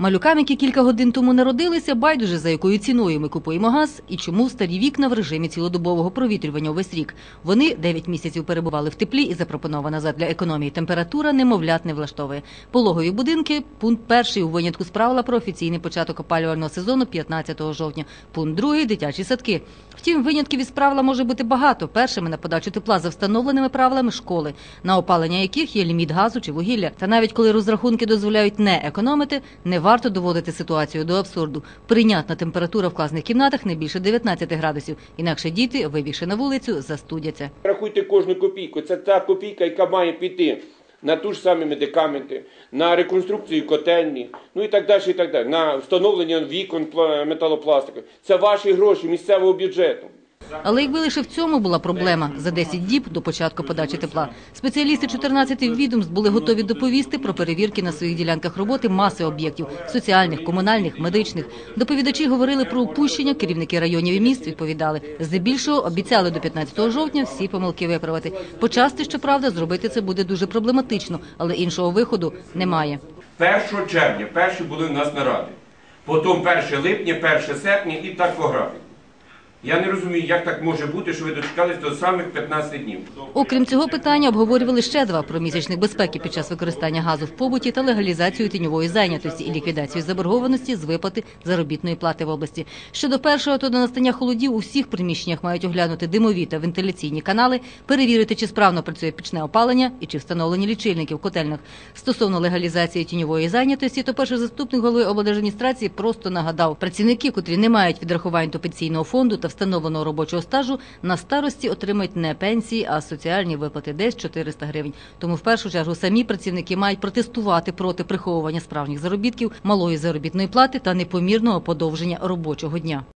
Малюкам, які кілька годин тому народилися, байдуже за якою ціною ми купуємо газ і чому старі вікна в режимі цілодобового провітрювання увесь рік. Вони 9 місяців перебували в теплі і запропонована задля економії температура немовлят не влаштовує. Пологові будинки пункт перший у винятку з правила про офіційний початок опалювального сезону 15 жовтня. Пункт другий дитячі садки. Втім, винятків із правила може бути багато. Першими на подачу тепла за встановленими правилами школи, на опалення яких є ліміт газу чи вугілля. Та навіть коли розрахунки дозволяють не економити, не варто доводити ситуацію до абсурду. Прийнятна температура в класних кімнатах не більше 19 градусів. Інакше діти, вивівши на вулицю, застудяться. Рахуйте кожну копійку. Це та копійка, яка має піти на ту ж самі медикаменти, на реконструкцію котельні, ну і так далі, і так далі, на встановлення вікон пла- металопластику. Це ваші гроші місцевого бюджету. Але якби лише в цьому була проблема за 10 діб до початку подачі тепла, спеціалісти 14 відомств були готові доповісти про перевірки на своїх ділянках роботи маси об'єктів соціальних, комунальних, медичних. Доповідачі говорили про упущення. Керівники районів і міст відповідали. Здебільшого обіцяли до 15 жовтня всі помилки виправити. Почасти, щоправда, зробити це буде дуже проблематично, але іншого виходу немає. 1 червня перші були у нас наради. Потім 1 липня, 1 серпня і так по графіку. Я не розумію, як так може бути, що ви дочекались до самих 15 днів. Окрім цього питання, обговорювали ще два про місячник безпеки під час використання газу в побуті та легалізацію тіньової зайнятості і ліквідацію заборгованості з виплати заробітної плати в області. Щодо першого, то до настання холодів у всіх приміщеннях мають оглянути димові та вентиляційні канали, перевірити, чи справно працює пічне опалення і чи встановлені лічильники в котельнях. Стосовно легалізації тіньової зайнятості, то перший заступник голови облдержадміністрації просто нагадав, працівники, котрі не мають відрахувань до пенсійного фонду та встановленого робочого стажу, на старості отримають не пенсії, а соціальні виплати десь 400 гривень. Тому в першу чергу самі працівники мають протестувати проти приховування справжніх заробітків, малої заробітної плати та непомірного подовження робочого дня.